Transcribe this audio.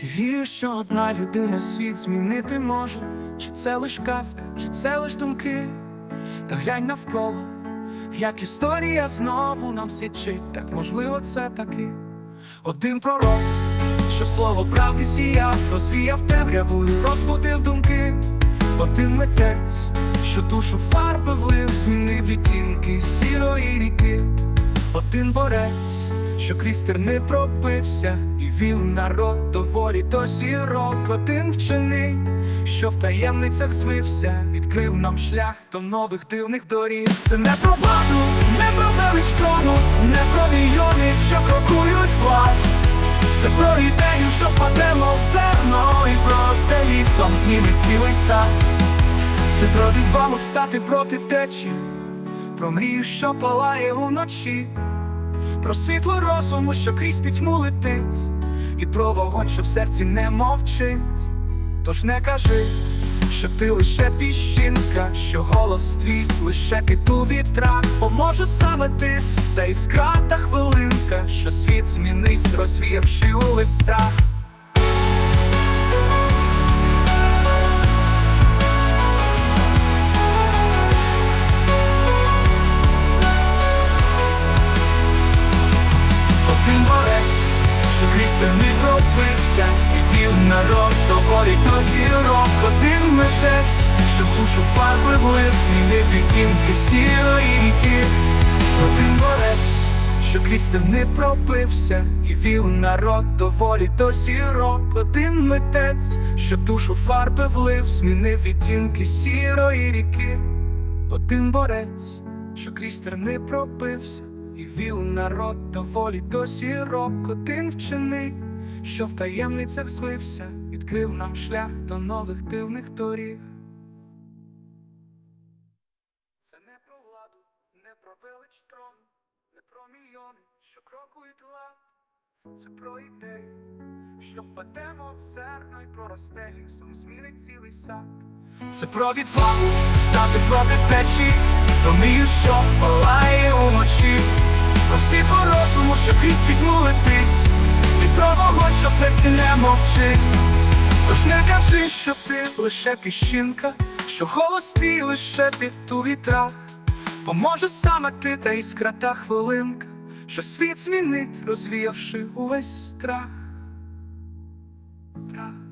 Ти віриш, що одна людина світ змінити може, чи це лиш казка, чи це лиш думки, та глянь навколо, як історія знову нам свідчить, так можливо, це таки один пророк, що слово правди сіяв, розвіяв темряву і розбудив думки, один митець, що душу фарби влив, змінив відтінки сірої ріки, один борець, що крізь терни пробився і вів народ до волі до зірок, один вчений, що в таємницях звився, відкрив нам шлях до нових дивних доріг. Це не про владу, не про велич трону, не про мільйони, що крокують влад. Це про ідею, що падемо в зерно і просто лісом зніме цілий сад. Це про відвагу встати проти течі, про мрію, що палає уночі, про світло розуму, що крізь пітьму летить, і про вогонь, що в серці не мовчить. Тож не кажи, що ти лише піщинка, що голос твій лише кит у вітрах, поможе саме ти, та іскра та хвилинка, що світ змінить, розвіявши у листах. Крізь терни пробився і вів народ до волі до зірок. Один митець, що душу фарби влив, змінив відтінки сірої ріки. Один борець, що крізь терни пробився і вів народ до волі до зірок. Один митець, що душу фарби влив, змінив відтінки сірої ріки. Один борець, що крізь терни пробився, і вів народ до волі до зірок, один вчений, що в таємницях звився, відкрив нам шлях до нових дивних доріг. Це не про владу, не про велич трон, не про мільйони, що крокують лад. Це про ідею, що впадемо в зерно і проросте лісом, змінить цілий сад. Це про відвагу стати проти течі, про мрію, що палає уночі, про світло розуму, що крізь пітьму летить, і про вогонь, що серці не мовчить. Тож не кажи, що ти лише піщинка, що голос твій лише під у вітрах, поможе саме ти та іскра та хвилинка, що світ змінить, розвіявши увесь страх. Страх.